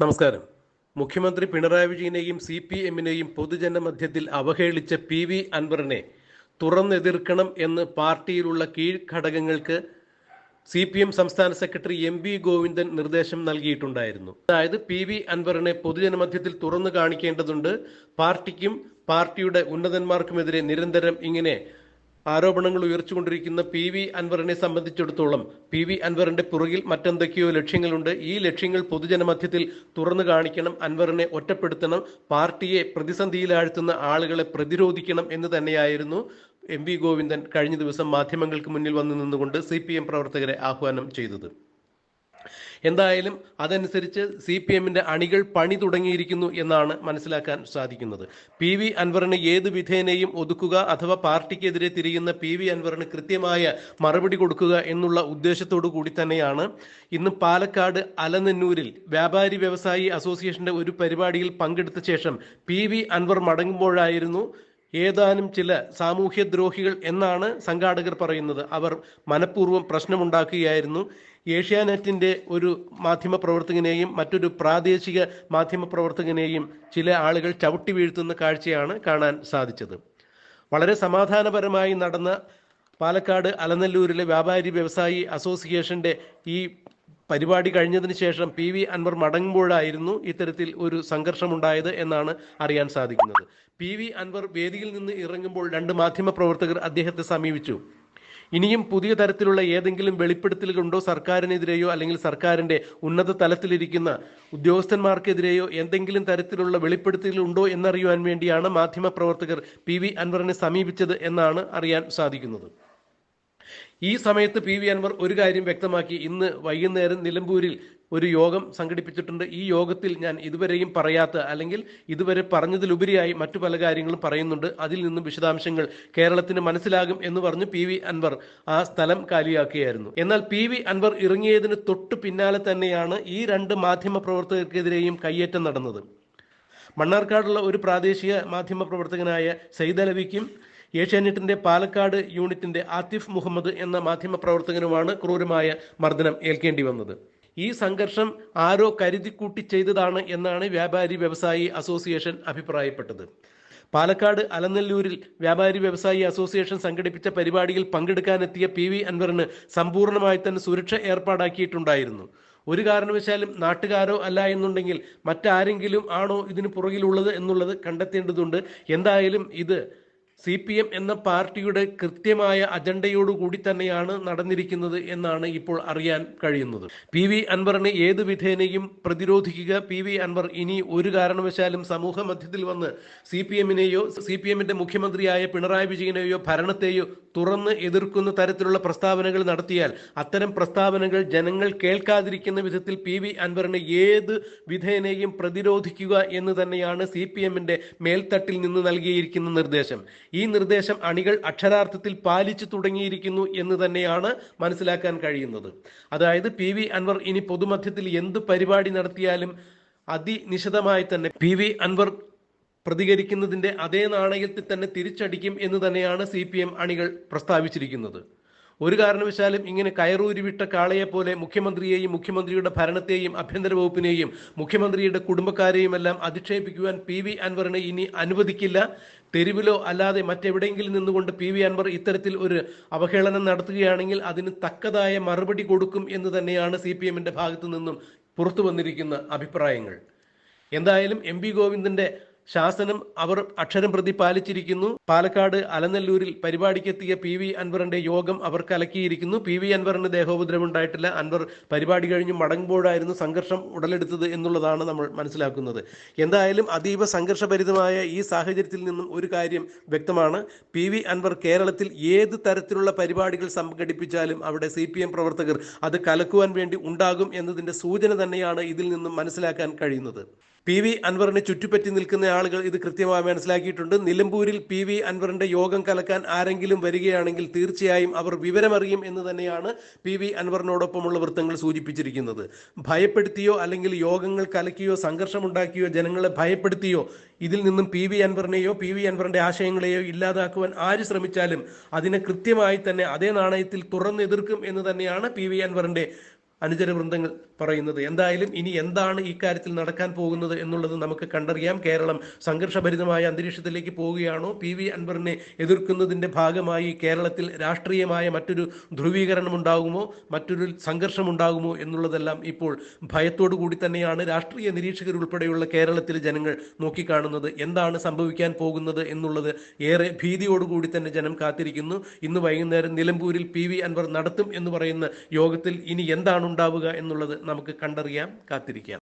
നമസ്കാരം. മുഖ്യമന്ത്രി പിണറായി വിജയനെയും സി പി എമ്മിനെയും പൊതുജന മധ്യത്തിൽ അവഹേളിച്ച പി വി അൻവറിനെ തുറന്നെതിർക്കണം എന്ന് പാർട്ടിയിലുള്ള കീഴ്ഘടകങ്ങൾക്ക് സി പി എം സംസ്ഥാന സെക്രട്ടറി എം വി ഗോവിന്ദൻ നിർദ്ദേശം നൽകിയിട്ടുണ്ടായിരുന്നു. അതായത് പി വി അൻവറിനെ പൊതുജന മധ്യത്തിൽ തുറന്നു കാണിക്കേണ്ടതുണ്ട്. പാർട്ടിക്കും പാർട്ടിയുടെ ഉന്നതന്മാർക്കുമെതിരെ നിരന്തരം ഇങ്ങനെ ആരോപണങ്ങൾ ഉയർച്ചുകൊണ്ടിരിക്കുന്ന പി വി അൻവറിനെ സംബന്ധിച്ചിടത്തോളം പി വി അൻവറിന്റെ പുറകിൽ മറ്റെന്തൊക്കെയോ ലക്ഷ്യങ്ങളുണ്ട്. ഈ ലക്ഷ്യങ്ങൾ പൊതുജനമധ്യത്തിൽ തുറന്നു കാണിക്കണം അൻവറിനെ ഒറ്റപ്പെടുത്തണം പാർട്ടിയെ പ്രതിസന്ധിയിലാഴ്ത്തുന്ന ആളുകളെ പ്രതിരോധിക്കണം എന്ന് തന്നെയായിരുന്നു എം വി ഗോവിന്ദൻ കഴിഞ്ഞ ദിവസം മാധ്യമങ്ങൾക്ക് മുന്നിൽ വന്നു നിന്നുകൊണ്ട് സി പി എം പ്രവർത്തകരെ ആഹ്വാനം ചെയ്തത്. എന്തായാലും അതനുസരിച്ച് സി പി എമ്മിന്റെ അണികൾ പണി തുടങ്ങിയിരിക്കുന്നു എന്നാണ് മനസ്സിലാക്കാൻ സാധിക്കുന്നത്. പി വി അൻവറിന് ഏത് വിധേനയും ഒതുക്കുക അഥവാ പാർട്ടിക്കെതിരെ തിരിയുന്ന പി വി അൻവറിന് കൃത്യമായ മറുപടി കൊടുക്കുക എന്നുള്ള ഉദ്ദേശത്തോടു കൂടി തന്നെയാണ് ഇന്ന് പാലക്കാട് അലനന്നൂരിൽ വ്യാപാരി വ്യവസായി അസോസിയേഷന്റെ ഒരു പരിപാടിയിൽ പങ്കെടുത്ത ശേഷം പി വി അൻവർ മടങ്ങുമ്പോഴായിരുന്നു ഏതാനും ചില സാമൂഹ്യദ്രോഹികൾ എന്നാണ് സംഘാടകർ പറയുന്നത്. അവർ മനഃപൂർവം പ്രശ്നമുണ്ടാക്കുകയായിരുന്നു. ഏഷ്യാനെറ്റിന്റെ ഒരു മാധ്യമ പ്രവർത്തകനെയും മറ്റൊരു പ്രാദേശിക മാധ്യമ പ്രവർത്തകനെയും ചില ആളുകൾ ചവിട്ടി വീഴ്ത്തുന്ന കാഴ്ചയാണ് കാണാൻ സാധിച്ചത്. വളരെ സമാധാനപരമായി നടന്ന പാലക്കാട് അലനല്ലൂരിലെ വ്യാപാരി വ്യവസായി അസോസിയേഷന്റെ ഈ പരിപാടി കഴിഞ്ഞതിന് ശേഷം പി വി അൻവർ മടങ്ങുമ്പോഴായിരുന്നു ഇത്തരത്തിൽ ഒരു സംഘർഷമുണ്ടായത് എന്നാണ് അറിയാൻ സാധിക്കുന്നത്. പി വി അൻവർ വേദിയിൽ നിന്ന് ഇറങ്ങുമ്പോൾ രണ്ട് മാധ്യമ പ്രവർത്തകർ അദ്ദേഹത്തെ സമീപിച്ചു. ഇനിയും പുതിയ തരത്തിലുള്ള ഏതെങ്കിലും വെളിപ്പെടുത്തലുകളുണ്ടോ സർക്കാരിനെതിരെയോ അല്ലെങ്കിൽ സർക്കാരിന്റെ ഉന്നത തലത്തിലിരിക്കുന്ന ഉദ്യോഗസ്ഥന്മാർക്കെതിരെയോ എന്തെങ്കിലും തരത്തിലുള്ള വെളിപ്പെടുത്തലുണ്ടോ എന്നറിയുവാൻ വേണ്ടിയാണ് മാധ്യമ പ്രവർത്തകർ പി വി അൻവറിനെ സമീപിച്ചത് എന്നാണ് അറിയാൻ സാധിക്കുന്നത്. ഈ സമയത്ത് പി വി അൻവർ ഒരു കാര്യം വ്യക്തമാക്കി. ഇന്ന് വൈകുന്നേരം നിലമ്പൂരിൽ ഒരു യോഗം സംഘടിപ്പിച്ചിട്ടുണ്ട്. ഈ യോഗത്തിൽ ഞാൻ ഇതുവരെയും പറയാത്ത അല്ലെങ്കിൽ ഇതുവരെ പറഞ്ഞതിലുപരിയായി മറ്റു പല കാര്യങ്ങളും പറയുന്നുണ്ട്. അതിൽ നിന്നും വിശദാംശങ്ങൾ കേരളത്തിന് മനസ്സിലാകും എന്ന് പറഞ്ഞ് പി വി അൻവർ ആ സ്ഥലം കാലിയാക്കുകയായിരുന്നു. എന്നാൽ പി വി അൻവർ ഇറങ്ങിയതിന് തൊട്ടു പിന്നാലെ തന്നെയാണ് ഈ രണ്ട് മാധ്യമ പ്രവർത്തകർക്കെതിരെയും കയ്യേറ്റം നടന്നത്. മണ്ണാർക്കാടുള്ള ഒരു പ്രാദേശിക മാധ്യമ പ്രവർത്തകനായ സൈദലവിക്കും ഏഷ്യാനെറ്റിന്റെ പാലക്കാട് യൂണിറ്റിന്റെ ആതിഫ് മുഹമ്മദ് എന്ന മാധ്യമ പ്രവർത്തകനുമാണ് ക്രൂരമായ മർദ്ദനം ഏൽക്കേണ്ടി വന്നത്. ഈ സംഘർഷം ആരോ കരുതിക്കൂട്ടി ചെയ്തതാണ് എന്നാണ് വ്യാപാരി വ്യവസായി അസോസിയേഷൻ അഭിപ്രായപ്പെട്ടത്. പാലക്കാട് അലനല്ലൂരിൽ വ്യാപാരി വ്യവസായി അസോസിയേഷൻ സംഘടിപ്പിച്ച പരിപാടിയിൽ പങ്കെടുക്കാനെത്തിയ പി വി അൻവറിന് സമ്പൂർണമായി തന്നെ സുരക്ഷ ഏർപ്പാടാക്കിയിട്ടുണ്ടായിരുന്നു. ഒരു കാരണവശാലും നാട്ടുകാരോ അല്ല എന്നുണ്ടെങ്കിൽ മറ്റാരെങ്കിലും ആണോ ഇതിന് പുറകിലുള്ളത് എന്നുള്ളത് കണ്ടെത്തേണ്ടതുണ്ട്. എന്തായാലും ഇത് സി പി എം എന്ന പാർട്ടിയുടെ കൃത്യമായ അജണ്ടയോടുകൂടി തന്നെയാണ് നടന്നിരിക്കുന്നത് എന്നാണ് ഇപ്പോൾ അറിയാൻ കഴിയുന്നത്. പി വി അൻവറിനെ ഏത് വിധേനയും പ്രതിരോധിക്കുക. പി വി അൻവർ ഇനി ഒരു കാരണവശാലും സമൂഹ മധ്യത്തിൽ വന്ന് സി പി എമ്മിനെയോ സി പി എമ്മിന്റെ മുഖ്യമന്ത്രിയായ പിണറായി വിജയനെയോ ഭരണത്തെയോ തുറന്ന് എതിർക്കുന്ന തരത്തിലുള്ള പ്രസ്താവനകൾ നടത്തിയാൽ അത്തരം പ്രസ്താവനകൾ ജനങ്ങൾ കേൾക്കാതിരിക്കുന്ന വിധത്തിൽ പി വി അൻവറിനെ ഏത് വിധേനയും പ്രതിരോധിക്കുക എന്ന് തന്നെയാണ് സി പി എമ്മിന്റെ മേൽത്തട്ടിൽ നിന്ന് നൽകിയിരിക്കുന്ന നിർദ്ദേശം. ഈ നിർദ്ദേശം അണികൾ അക്ഷരാർത്ഥത്തിൽ പാലിച്ചു തുടങ്ങിയിരിക്കുന്നു എന്ന് തന്നെയാണ് മനസ്സിലാക്കാൻ കഴിയുന്നത്. അതായത് പി വി അൻവർ ഇനി പൊതുമധ്യത്തിൽ എന്ത് പരിപാടി നടത്തിയാലും അതിനിശിതമായി തന്നെ പി വി അൻവർ പ്രതികരിക്കുന്നതിന്റെ അതേ നാണയത്തിൽ തന്നെ തിരിച്ചടിക്കും എന്ന് തന്നെയാണ് സി പി എം അണികൾ പ്രസ്താവിച്ചിരിക്കുന്നത്. ഒരു കാരണവശാലും ഇങ്ങനെ കയറൂരിവിട്ട കാളയെ പോലെ മുഖ്യമന്ത്രിയെയും മുഖ്യമന്ത്രിയുടെ ഭരണത്തെയും ആഭ്യന്തര വകുപ്പിനെയും മുഖ്യമന്ത്രിയുടെ കുടുംബക്കാരെയും എല്ലാം അധിക്ഷേപിക്കുവാൻ പി വി അൻവറിനെ ഇനി അനുവദിക്കില്ല. തെരുവിലോ അല്ലാതെ മറ്റെവിടെയെങ്കിലും നിന്നുകൊണ്ട് പി വി അൻവർ ഇത്തരത്തിൽ ഒരു അവഹേളനം നടത്തുകയാണെങ്കിൽ അതിന് തക്കതായ മറുപടി കൊടുക്കും എന്ന് തന്നെയാണ് സി പി എമ്മിന്റെ ഭാഗത്തു നിന്നും പുറത്തു വന്നിരിക്കുന്ന അഭിപ്രായങ്ങൾ. എന്തായാലും എം പി ശാസനം അവർ അക്ഷരം പ്രതി പാലിച്ചിരിക്കുന്നു. പാലക്കാട് അലനല്ലൂരിൽ പരിപാടിക്കെത്തിയ പി വി അൻവറിന്റെ യോഗം അവർ കലക്കിയിരിക്കുന്നു. പി വി അൻവറിന് ദേഹോപദ്രവം ഉണ്ടായിട്ടില്ല അൻവർ പരിപാടി കഴിഞ്ഞ് മടങ്ങുമ്പോഴായിരുന്നു സംഘർഷം ഉടലെടുത്തത് എന്നുള്ളതാണ് നമ്മൾ മനസ്സിലാക്കുന്നത്. എന്തായാലും അതീവ സംഘർഷഭരിതമായ ഈ സാഹചര്യത്തിൽ നിന്നും ഒരു കാര്യം വ്യക്തമാണ്. പി വി അൻവർ കേരളത്തിൽ ഏത് തരത്തിലുള്ള പരിപാടികൾ സംഘടിപ്പിച്ചാലും അവിടെ സി പി എം പ്രവർത്തകർ അത് കലക്കുവാൻ വേണ്ടി ഉണ്ടാകും എന്നതിന്റെ സൂചന തന്നെയാണ് ഇതിൽ നിന്നും മനസ്സിലാക്കാൻ കഴിയുന്നത്. പി വി അൻവറിനെ ചുറ്റിപ്പറ്റി നിൽക്കുന്ന ആളുകൾ ഇത് കൃത്യമായി മനസ്സിലാക്കിയിട്ടുണ്ട്. നിലമ്പൂരിൽ പി വി അൻവറിന്റെ യോഗം കലക്കാൻ ആരെങ്കിലും വരികയാണെങ്കിൽ തീർച്ചയായും അവർ വിവരമറിയും എന്ന് തന്നെയാണ് പി വി അൻവറിനോടൊപ്പമുള്ള വൃത്തങ്ങൾ സൂചിപ്പിച്ചിരിക്കുന്നത്. ഭയപ്പെടുത്തിയോ അല്ലെങ്കിൽ യോഗങ്ങൾ കലക്കിയോ സംഘർഷമുണ്ടാക്കിയോ ജനങ്ങളെ ഭയപ്പെടുത്തിയോ ഇതിൽ നിന്നും പി വി അൻവറിനെയോ പി വി അൻവറിന്റെ ആശയങ്ങളെയോ ഇല്ലാതാക്കുവാൻ ആര് ശ്രമിച്ചാലും അതിനെ കൃത്യമായി തന്നെ അതേ നാണയത്തിൽ തുറന്നെതിർക്കും എന്ന് തന്നെയാണ് പി വി അൻവറിന്റെ അനുചര വൃന്ദങ്ങൾ പറയുന്നത്. എന്തായാലും ഇനി എന്താണ് ഈ കാര്യത്തിൽ നടക്കാൻ പോകുന്നത് എന്നുള്ളത് നമുക്ക് കണ്ടറിയാം. കേരളം സംഘർഷഭരിതമായ അന്തരീക്ഷത്തിലേക്ക് പോവുകയാണോ? പി വി അൻവറിനെ എതിർക്കുന്നതിന്റെ ഭാഗമായി കേരളത്തിൽ രാഷ്ട്രീയമായ മറ്റൊരു ധ്രുവീകരണം ഉണ്ടാകുമോ മറ്റൊരു സംഘർഷം ഉണ്ടാകുമോ എന്നുള്ളതെല്ലാം ഇപ്പോൾ ഭയത്തോടു കൂടി തന്നെയാണ് രാഷ്ട്രീയ നിരീക്ഷകരുൾപ്പെടെയുള്ള കേരളത്തിലെ ജനങ്ങൾ നോക്കിക്കാണുന്നത്. എന്താണ് സംഭവിക്കാൻ പോകുന്നത് എന്നുള്ളത് ഏറെ ഭീതിയോടുകൂടി തന്നെ ജനം കാത്തിരിക്കുന്നു. ഇന്ന് വൈകുന്നേരം നിലമ്പൂരിൽ പി വി അൻവർ നടത്തും എന്ന് പറയുന്ന യോഗത്തിൽ ഇനി എന്താണ് ഉണ്ടാവുക എന്നുള്ളത് നമുക്ക് കണ്ടറിയാം കാത്തിരിക്കാം